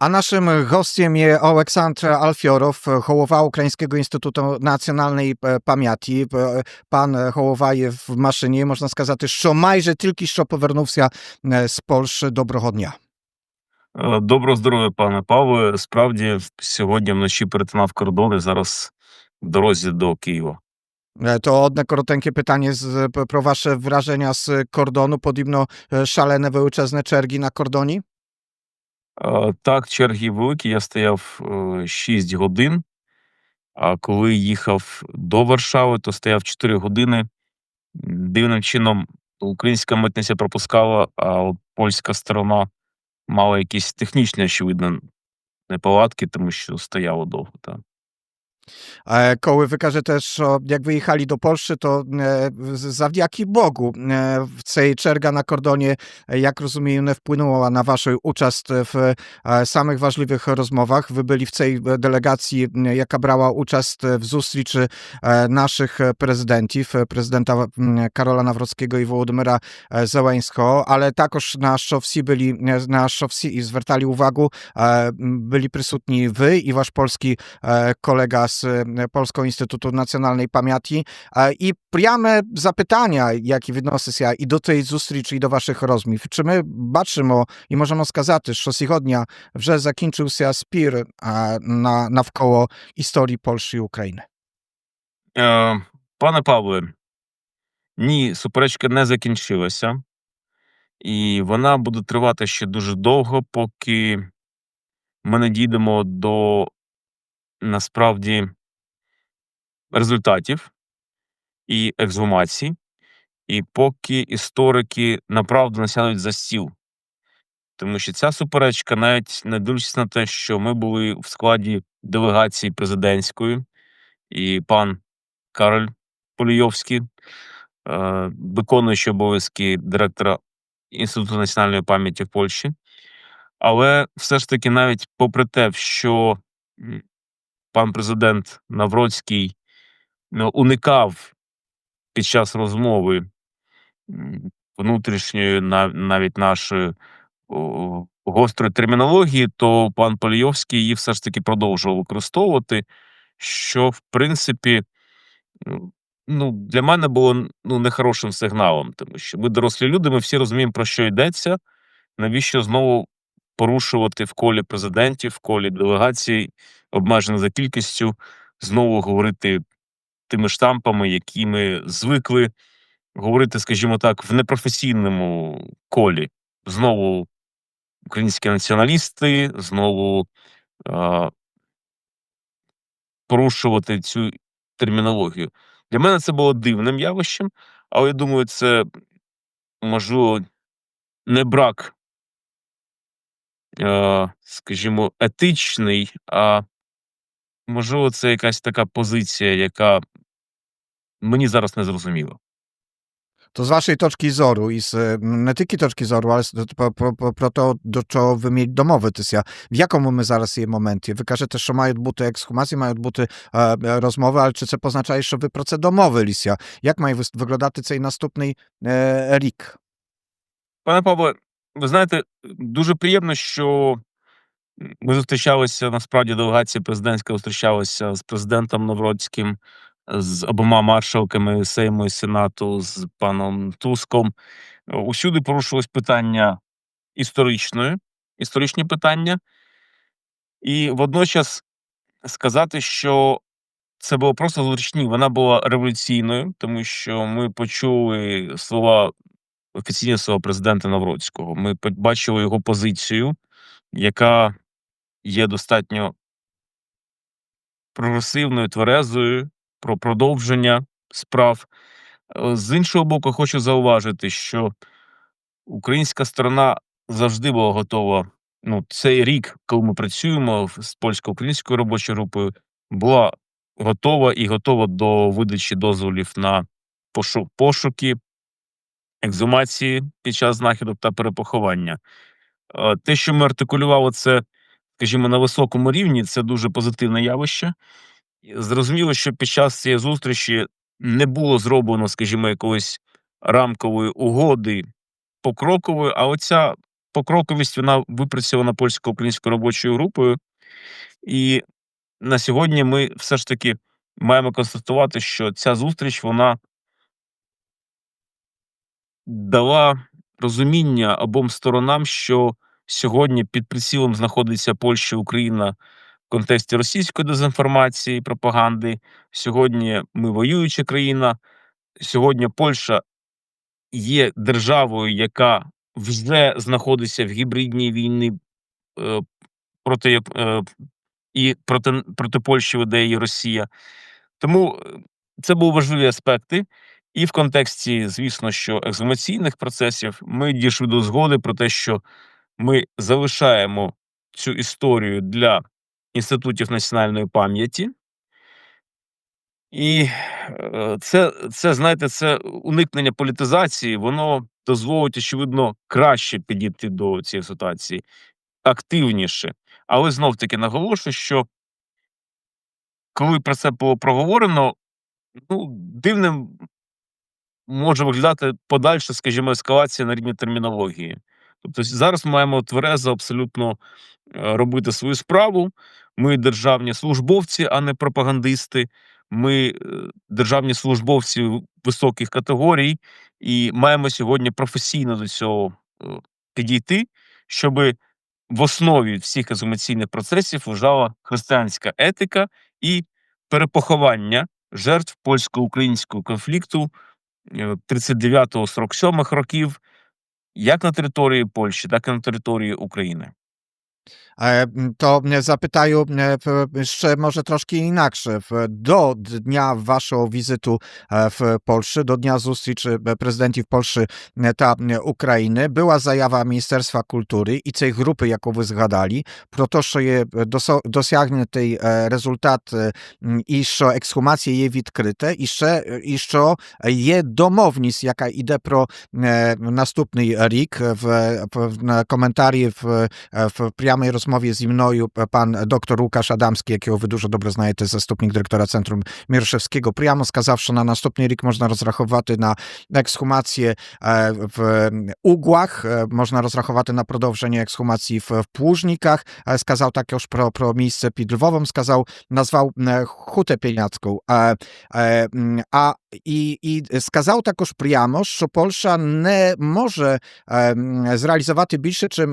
A naszym gościem jest Oleksandr Alfiorow, Hołowa Ukraińskiego Instytutu Національної е, пам'яті. Е, Пан Hołowaje в машині, можна сказати, що майже тільки що повернувся е, з Польщі. Доброго дня. Е, Доброго здоров'я, пане Павле. Справді, сьогодні вночі перетинав кордони, зараз в дорозі до Києва. E, To одне коротеньке питання з, п- про wasze wrażenia z kordonu. Podobno e, szalene величезне черги на кордоні. Е, Так, черги великі. Я стояв 6 годин, а коли їхав до Варшави, то стояв 4 години. Дивним чином українська митниця пропускала, а от польська сторона мала якісь технічні, очевидно, неполадки, тому що стояло довго. Так. E, koły wykaże też, jak wyjechali do Polski, to e, zawdzięki Bogu e, cej czerga na kordonie, jak rozumiem, nie wpłynęła na waszą uczest w samych ważliwych rozmowach. Wy byli w tej delegacji, jaka brała uczest w zustriczy naszych prezydentów, prezydenta Karola Nawrockiego i Wołodymyra Zełańskiego, ale także na Szowsi byli, na Szowsi i zwracali uwagę, byli przysutni wy i wasz polski kolega z e, Polskiego Instytutu Nacjonalnej Pamięci. E, I пряме запитання, які відносяться і до цієї зустрічі, і до ваших розмов. Чи ми бачимо і можемо сказати, що сьогодні вже закінчився спір е, на, навколо історії Польщі і України? Е, Пане Павле, ні, суперечка не закінчилася, і вона буде тривати ще дуже довго, поки ми не дійдемо до насправді результатів і ексгумацій, і поки історики направду не за стіл. Тому що ця суперечка, навіть не дивлячись на те, що ми були в складі делегації президентської, і пан Кароль Полійовський, е, виконуючий обов'язки директора Інституту національної пам'яті в Польщі. Але все ж таки, навіть попри те, що пан президент Навроцький ну, уникав під час розмови внутрішньої нав- навіть нашої гострої термінології, то пан Полійовський її все ж таки продовжував використовувати, що в принципі ну, для мене було ну, нехорошим сигналом, тому що ми дорослі люди, ми всі розуміємо, про що йдеться. Навіщо знову порушувати в колі президентів, в колі делегацій, обмежено за кількістю, знову говорити тими штампами, які ми звикли говорити, скажімо так, в непрофесійному колі. Знову українські націоналісти, знову е, порушувати цю термінологію. Для мене це було дивним явищем, але я думаю, це можливо не брак, е, скажімо, етичний, а можливо, це якась така позиція, яка мені зараз не зрозуміла. To z waszej toczki zoru i z e, nie tylko toczki zoru, ale z, pro, pro, pro, pro to, do czego wy mieli domowy, tysia. W jaką my zaraz є momenті? Ви кажете, що мають бути ексхумації, мають бути е, е, розмови, але чи це позначає, що ви про це домовилися? Як має вис- виглядати цей наступний е, рік? Ви знаєте, дуже приємно, що ми зустрічалися насправді делегація президентська зустрічалася з президентом Навроцьким, з обома маршалками Сейму і Сенату, з паном Туском. Усюди порушилось питання історичної, історичні питання, і водночас сказати, що це було просто зручні, вона була революційною, тому що ми почули слова офіційні слова президента Навроцького. Ми побачили його позицію, яка є достатньо прогресивною, тверезою про продовження справ. Е, З іншого боку, хочу зауважити, що українська сторона завжди була готова. Ну, цей рік, коли ми працюємо з польсько-українською робочою групою, була готова і готова до видачі дозволів на пошуки, екзумації під час знахідок та перепоховання. Е, Те, що ми артикулювали це, скажімо, на високому рівні, це дуже позитивне явище. Зрозуміло, що під час цієї зустрічі не було зроблено, скажімо, якоїсь рамкової угоди покрокової, а оця покроковість вона випрацьована польсько-українською робочою групою. І на сьогодні ми все ж таки маємо констатувати, що ця зустріч вона дала розуміння обом сторонам, що сьогодні під прицілом знаходиться Польща і Україна в контексті російської дезінформації і пропаганди. Сьогодні ми воююча країна. Сьогодні Польща є державою, яка вже знаходиться в гібридній війні е, проти е, і проти, проти Польщі веде її Росія. Тому е, це були важливі аспекти. І в контексті, звісно, що ексгумаційних процесів ми дійшли до згоди про те, що ми залишаємо цю історію для інститутів національної пам'яті. І е, це, це, знаєте, це уникнення політизації, воно дозволить, очевидно, краще підійти до цієї ситуації, активніше. Але знов таки наголошую, що коли про це було проговорено, ну, дивним може виглядати подальша, скажімо, ескалація на рівні термінології. Тобто зараз ми маємо тверезо абсолютно е, робити свою справу. Ми державні службовці, а не пропагандисти. Ми е, державні службовці високих категорій, і маємо сьогодні професійно до цього е, підійти, щоб в основі всіх ексгумаційних процесів лежала християнська етика і перепоховання жертв польсько-українського конфликту 39-47 років, як на території Польщі, так і на території України. E, m, To mnie zapytają e, w- jeszcze może troszkę inaczej. W- Do dnia waszego wizytu e, w Polsce, do dnia zустрічі президентів Польщі та e, України, була заява Міністерства культури і цієї групи, яку ви згадали, про те, що є досо- досягнутий е, результат е, м, і що ексхумація є відкрита, і ще і що є домовність, яка йде про е, наступний рік в, в на коментарі в w прямej rozmowie z мною pan dr Łukasz Adamski, jakiego wy dużo добре знаєте, заступник директора Центру Мірошевського, прямо сказав, що на наступний рік можна розраховувати на ексхумацію е, в Угłach, е, можна розраховувати на продовження ексхумації в, в Płużnikach, е, сказав також про, про місце під Львовом, сказав, назвав е, Хутę Pieniacką, е, е, м, а і, і сказав також прямо, що Польща не може ем, зреалізувати більше, ніж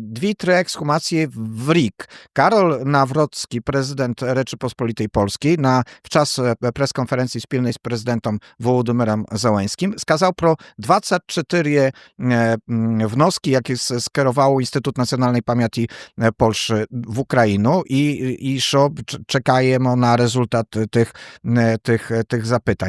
дві-три ексхумації в рік. Karol Nawrocki, prezydent Rzeczypospolitej Polskiej, na, w czas e, preskonferencji spilnej z prezydentem Wołodymyrem Załęskim, skazał pro 24 e, mm, wnioski, jakie s- skierował Instytut Nacjonalnej Pamięci e, Polszy w Ukrainę i, i що ч- чекаємо на результат тих, е,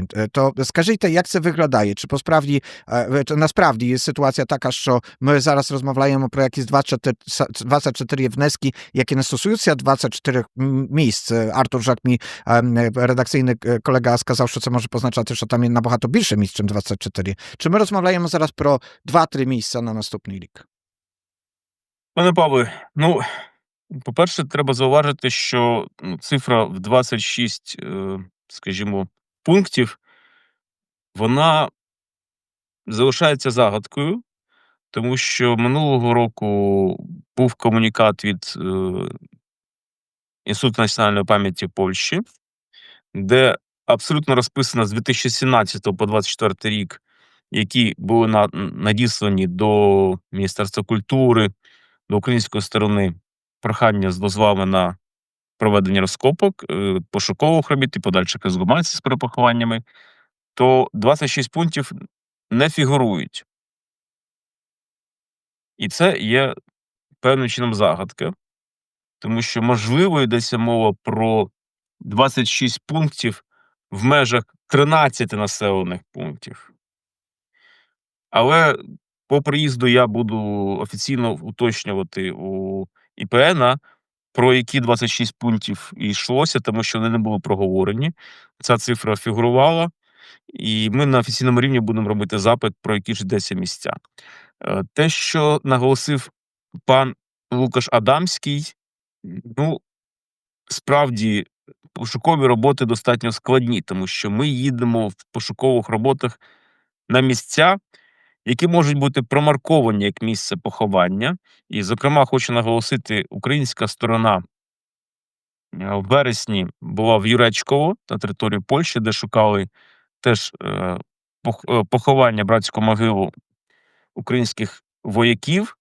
Тих, тих запитань. Е, То скажіть, як це виглядає? Чи по справді Е, чи насправді є ситуація така, що ми зараз розмовляємо про якісь 24, са- 24 внески, які не стосуються 24 м- місць. Е, Артур Жак, мій е, редакційний е, колега, сказав, що це може позначати, що там є набагато більше місць, ніж 24. Чи ми розмовляємо зараз про 2-3 місця на наступний рік? Пане Павле, ну, по-перше, треба зауважити, що ну, цифра в 26, е, скажімо, пунктів, вона залишається загадкою, тому що минулого року був комунікат від е, Інституту національної пам'яті Польщі, де абсолютно розписано з 2017 по 2024 рік, які були на, надіслані до Міністерства культури, до української сторони прохання з дозволами на проведення розкопок, е, пошукових робіт і подальших ексгумацій з перепохованнями, то 26 пунктів не фігурують. І це є певним чином загадка, тому що, можливо, йдеться мова про 26 пунктів в межах 13 населених пунктів. Але по приїзду я буду офіційно уточнювати у ІПН, про які 26 пунктів йшлося, тому що вони не були проговорені. Ця цифра фігурувала, і ми на офіційному рівні будемо робити запит, про які ж йдеться місця. Е, Те, що наголосив пан Лукаш Адамський, ну, справді, пошукові роботи достатньо складні, тому що ми їдемо в пошукових роботах на місця, які можуть бути промарковані як місце поховання. І, зокрема, хочу наголосити, українська сторона е, в вересні була в Юречково на території Польщі, де шукали теж е, е, поховання братську могилу українських вояків,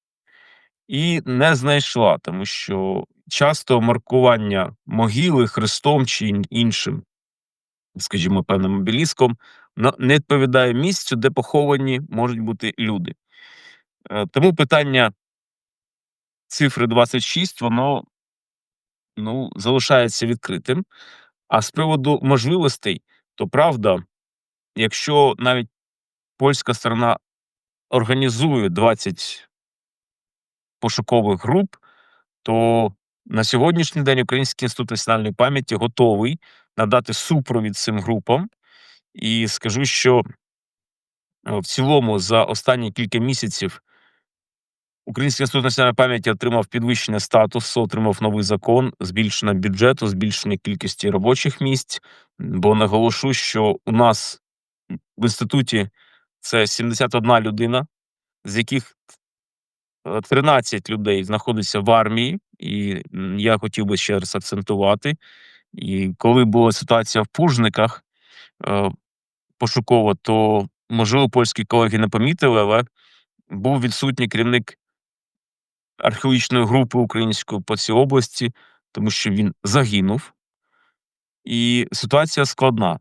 і не знайшла, тому що часто маркування могили хрестом чи іншим, скажімо, певним обеліском, не відповідає місцю, де поховані можуть бути люди. Е, Тому питання цифри 26, воно ну, залишається відкритим. А з приводу можливостей, то правда, якщо навіть польська сторона організує 20 пошукових груп, то на сьогоднішній день Український інститут національної пам'яті готовий надати супровід цим групам. І скажу, що е, в цілому за останні кілька місяців Український інститут національної пам'яті отримав підвищення статусу, отримав новий закон, збільшення бюджету, збільшення кількості робочих місць. Бо наголошу, що у нас в інституті це 71 людина, з яких е, 13 людей знаходиться в армії, і я хотів би ще раз акцентувати. І коли була ситуація в Пужниках е, пошуково, то можливо польські колеги не помітили, але був відсутній керівник археологічної групи української по цій області, тому що він загинув. І ситуація складна.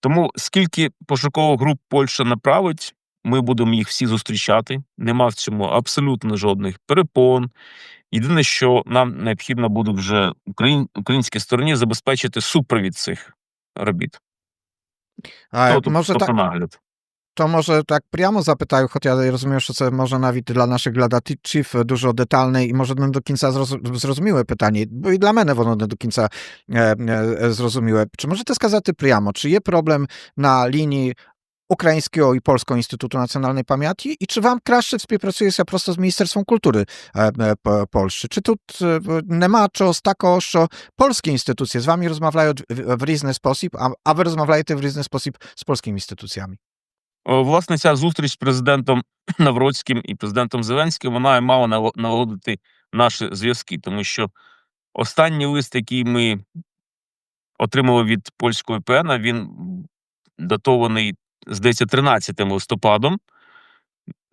Тому скільки пошукових груп Польща направить, ми будемо їх всі зустрічати. Нема в цьому абсолютно жодних перепон. Єдине, що нам необхідно буде вже українській стороні забезпечити супровід цих робіт. А, Тобто, może тобто tak, нагляд. to może tak прямо запитаю, хоча я розумію, що це може навіть для наших глядачів дуже детальне і може не до кінця зроз- зрозуміле питання, бо і для мене воно не до кінця е, е, зрозуміле. Чи можете сказати прямо, чи є проблем на Українського і Польського інституту національної пам'яті, і чи вам краще співпрацюється просто з Міністерством Польщі? Чи тут е, нема чогось такого, що польські інституції з вами розмовляють в, в різний спосіб, а, а ви розмовляєте в різний спосіб з польськими інституціями? Власне, ця зустріч з президентом Навроцьким і президентом Зеленським вона мала наво- налагодити наші зв'язки, тому що останній лист, який ми отримали від польського ПН, він датований, здається, 13 листопадом,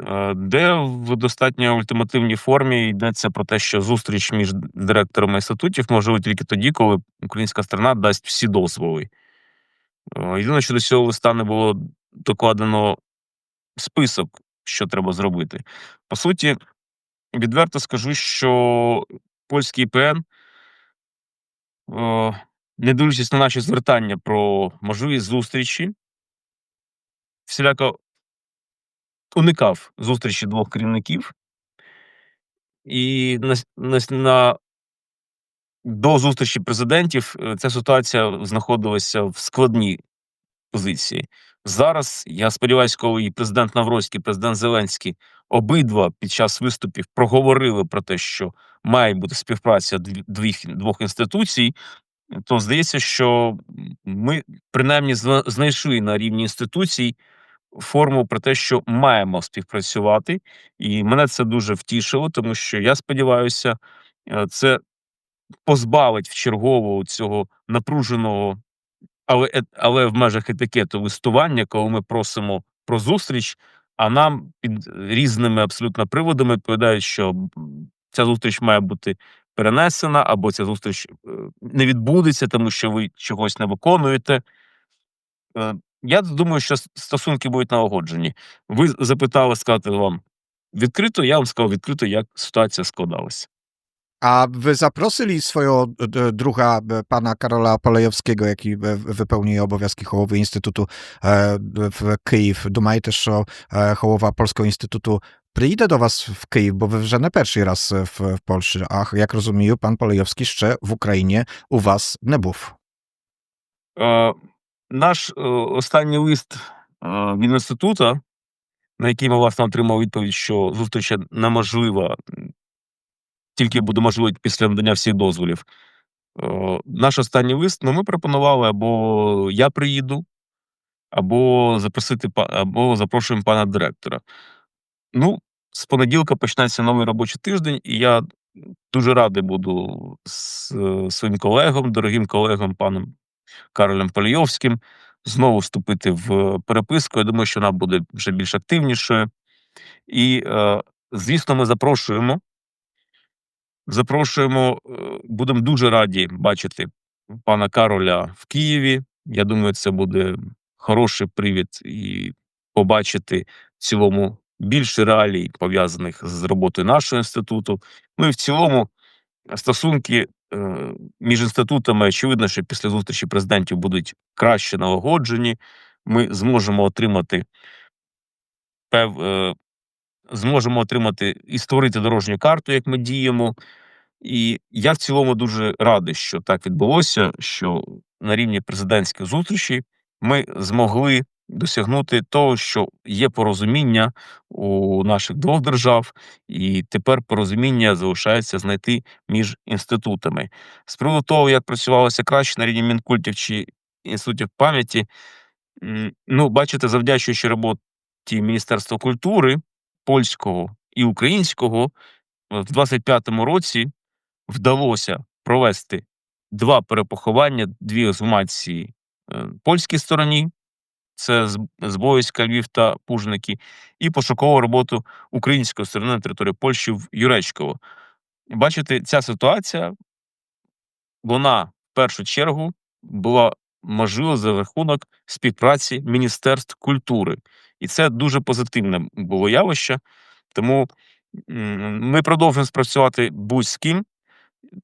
е, де в достатньо ультимативній формі йдеться про те, що зустріч між директорами інститутів можливо тільки тоді, коли українська сторона дасть всі дозволи. Е, Єдине, що до цього листа не було докладено список, що треба зробити. По суті, відверто скажу, що польський ПН, е, не дивлячись на наші звертання про можливість зустрічі, всіляко уникав зустрічі двох керівників. І на, на, на, до зустрічі президентів е, ця ситуація знаходилася в складній позиції. Зараз я сподіваюся, коли і президент Навроцький, і президент Зеленський обидва під час виступів проговорили про те, що має бути співпраця двох, двох інституцій, то здається, що ми принаймні знайшли на рівні інституцій форму про те, що маємо співпрацювати, і мене це дуже втішило, тому що я сподіваюся, е, це позбавить в чергового цього напруженого але, але в межах етикету листування, коли ми просимо про зустріч, а нам під різними абсолютно приводами відповідають, що ця зустріч має бути перенесена, або ця зустріч е, не відбудеться, тому що ви чогось не виконуєте. Е, Я думаю, що с- стосунки будуть налагоджені. Ви запитали сказати вам відкрито, я вам сказав відкрито, як ситуація складалася. A wy zaprosili swojego d- druga, e, pana Karola Polejowskiego, jaki e, wypełnił obowiązki Hołowy Instytutu e, w Kyїв. Думаєте, що е, Hołowa Polskiego Instytutu приїде до вас в Київ, бо ви вже не перший раз е, в, в Польщі, а як розумію, пан Полejowski ще в Україні у вас не був. Е, наш е, останній лист е, від інституту, на який ми власне отримали відповідь, що зустріч неможлива, тільки буде можливо після надання всіх дозволів. Е, наш останній лист, ну ми пропонували або я приїду, або запросити або запрошуємо пана директора. Ну, з понеділка почнеться новий робочий тиждень, і я дуже радий буду з своїм колегом, дорогим колегом паном Каролем Полійовським знову вступити в переписку. Я думаю, що вона буде вже більш активнішою. І, е, звісно, ми запрошуємо. Запрошуємо, е, будемо дуже раді бачити пана Кароля в Києві. Я думаю, це буде хороший привід і побачити в цілому більше реалій, пов'язаних з роботою нашого інституту. Ну і в цілому стосунки е, між інститутами, очевидно, що після зустрічі президентів будуть краще налагоджені. Ми зможемо отримати пев, е, зможемо отримати і створити дорожню карту, як ми діємо. І я в цілому дуже радий, що так відбулося, що на рівні президентських зустрічей ми змогли досягнути того, що є порозуміння у наших двох держав, і тепер порозуміння залишається знайти між інститутами. З приводу того, як працювалося краще на рівні мінкультів чи інститутів пам'яті, ну, бачите, завдячуючи роботі Міністерства культури польського і українського, в 25-му році вдалося провести два перепоховання, дві ексгумації е, польській стороні, це з, з Львів та Пужники, і пошукову роботу української сторони на території Польщі в Юречково. Бачите, ця ситуація, вона в першу чергу була можлива за рахунок співпраці Міністерств культури. І це дуже позитивне було явище. Тому ми продовжуємо спрацювати будь з ким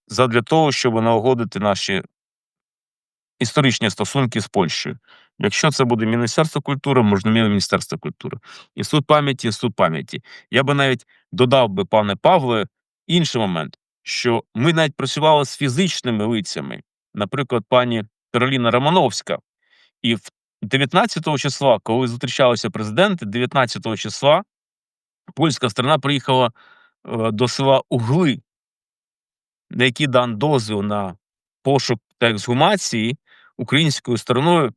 задля того, щоб налагодити наші історичні стосунки з Польщею. Якщо це буде Міністерство культури, можливо, Міністерство культури. Інститут пам'яті, інститут пам'яті. Я би навіть додав би, пане Павле, інший момент, що ми навіть працювали з фізичними лицями, наприклад, пані Кароліна Романовська. І в 19 числа, коли зустрічалися президенти, 19 числа польська сторона приїхала е, до села Угли, на який дан дозвіл на пошук та ексгумації українською стороною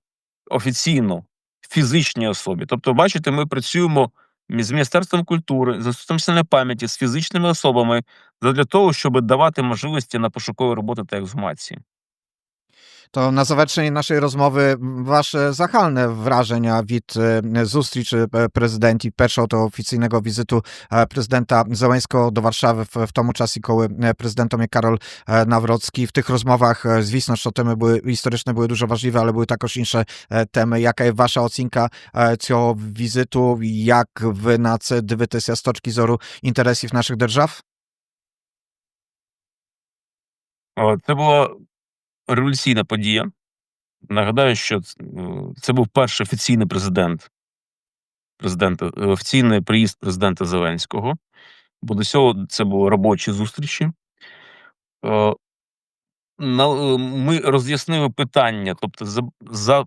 офіційно фізичній особі. Тобто, бачите, ми працюємо з Міністерством культури, з Інститутом національної пам'яті, з фізичними особами для того, щоб давати можливості на пошукові роботи та ексгумації. To na zakończenie naszej rozmowy m, wasze zachalne wrażenia від e, zустрічі e, президентів, першого того офіційного візиту e, президента Зеленського до Варшави в, в тому часі, коли e, президентом є Карol e, Nawrocki. В тих розмовах, e, звісно, що теми були історичні, були дуже важливі, але були також інші e, теми. Яка є ваша оцінка e, цього візиту? Як ви на це дивитеся з точки зору інтересів наших держав? О, Це була революційна подія. Нагадаю, що е, це був перший офіційний президент, президента, е, офіційний приїзд президента Зеленського. Бо до цього це були робочі зустрічі. Е, Ми роз'яснили питання, тобто за, за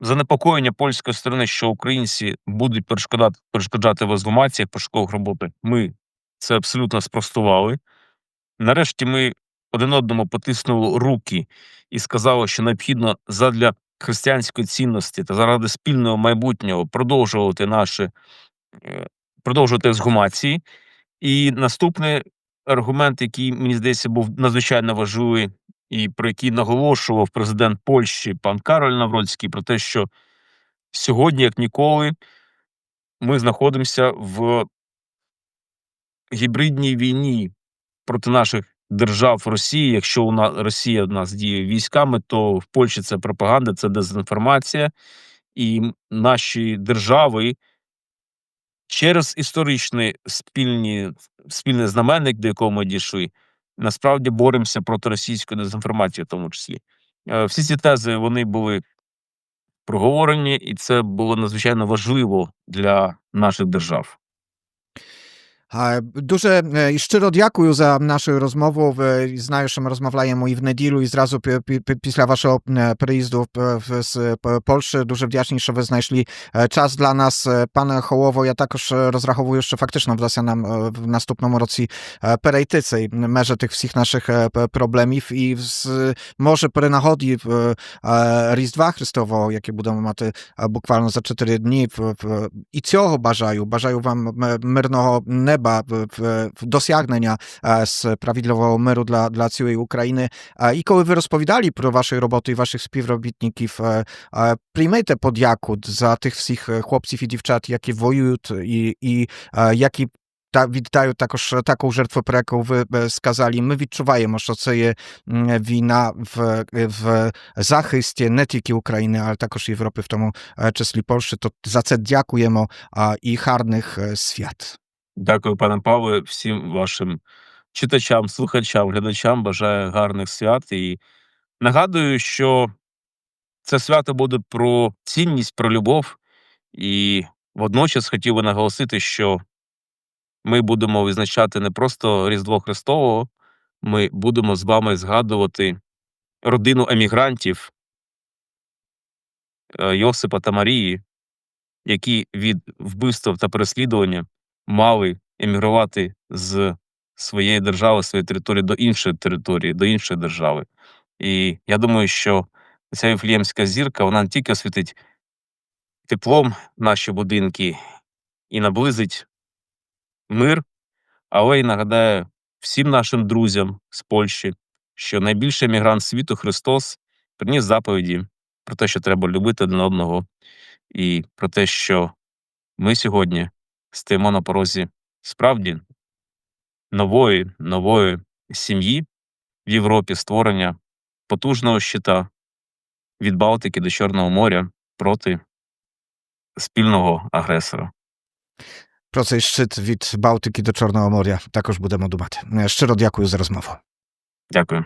занепокоєння польської сторони, що українці будуть перешкоджати, перешкоджати в ексгумаціях пошукових роботах. Ми це абсолютно спростували. Нарешті ми один одному потиснули руки і сказали, що необхідно задля християнської цінності та заради спільного майбутнього продовжувати наші е, продовжувати ексгумації. І наступний аргумент, який мені здається, був надзвичайно важливий, і про який наголошував президент Польщі пан Кароль Навроцький, про те, що сьогодні, як ніколи, ми знаходимося в гібридній війні проти наших держав Росії. Якщо у нас Росія в нас діє військами, то в Польщі це пропаганда, це дезінформація, і наші держави через історичний спільні, спільний знаменник, до якого ми дійшли, насправді боремося проти російської дезінформації, в тому числі. Е, Всі ці тези вони були проговорені, і це було надзвичайно важливо для наших держав. А, Дуже е, і щиро дякую за нашу розмову. Ви- Знаю, що ми розмовляємо і в неділю, і зразу пі- пі- пі- після вашого е, приїзду е, в- з П- Польщі. Дуже вдячні, що ви знайшли е, час для нас. Е, Пане Холово, я також е, розраховую, що фактично вдасться нам е, в наступному році е, перейти цей межі тих всіх наших е, п- проблемів. І з- може при нагоді в е, Різдва Христового, яке будемо мати е, буквально за чотири дні. в- в- І цього бажаю. Бажаю вам м- мирного неба, в- в- в досягнення е, справедливого миру для, для цілої України. Е, І коли ви розповідали про ваші роботи і ваших співробітників, е, е, приймайте подяку за тих всіх е, хлопців і дівчат, які воюють і, і е, які та віддають також таку жертву, про яку ви е, сказали. Ми відчуваємо, що це є м, війна в, в захисті не тільки України, але також Європи, в тому е, числі Дякую, пане Павле, всім вашим читачам, слухачам, глядачам. Бажаю гарних свят і нагадую, що це свято буде про цінність, про любов. І водночас хотів би наголосити, що ми будемо відзначати не просто Різдво Христового, ми будемо з вами згадувати родину емігрантів е, Йосипа та Марії, які від вбивства та переслідування мали емігрувати з своєї держави, своєї території до іншої території, до іншої держави. І я думаю, що ця Віфліємська зірка вона не тільки освітить теплом наші будинки і наблизить мир, але й нагадає всім нашим друзям з Польщі, що найбільший емігрант світу Христос приніс заповіді про те, що треба любити один одного, і про те, що ми сьогодні стоїмо на порозі справді нової, нової сім'ї в Європі, створення потужного щита від Балтики до Чорного моря проти спільного агресора. Про цей щит від Балтики до Чорного моря також будемо думати. Е, Щиро дякую за розмову. Дякую.